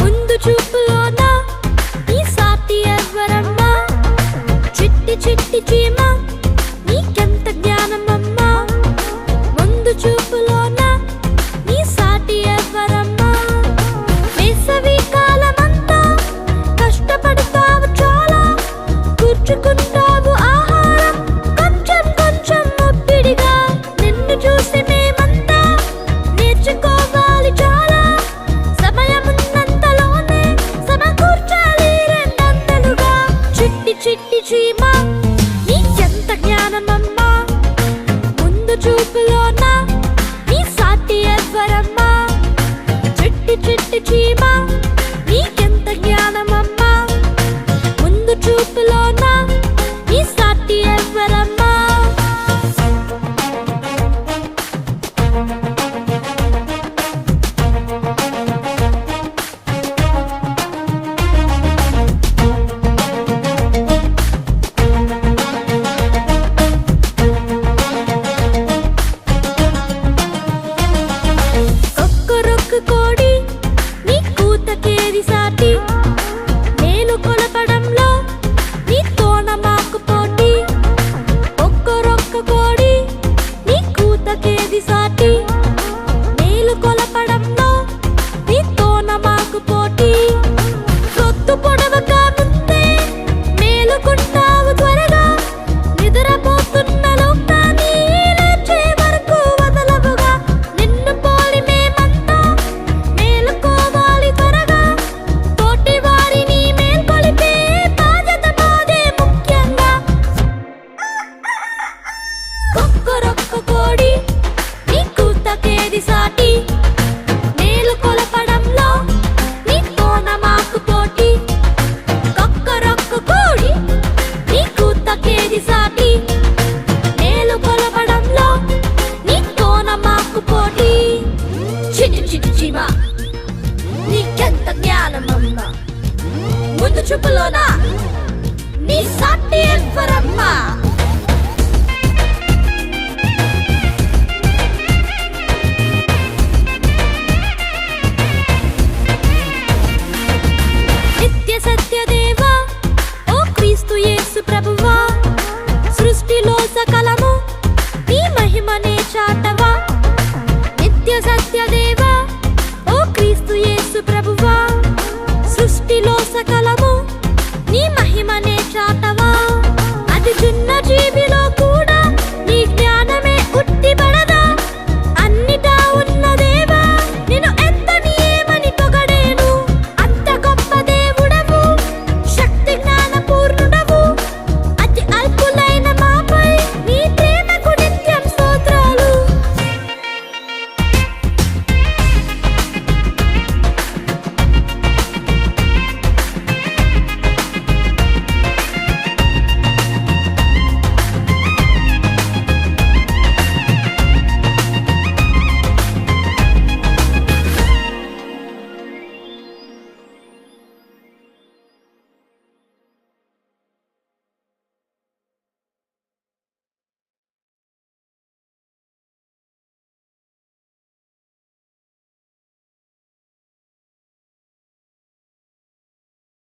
ముందు ఈ చిట్టి చిట్టి చీమా. చీమా నీ ఎంత జ్ఞానమమ్మా ముందు చూపులోనా నీ సాటి స్వరమ్మా చిట్టి చిట్టి చీమా ముందు చూపులోనా? నీ సాటి ఫరమ్మా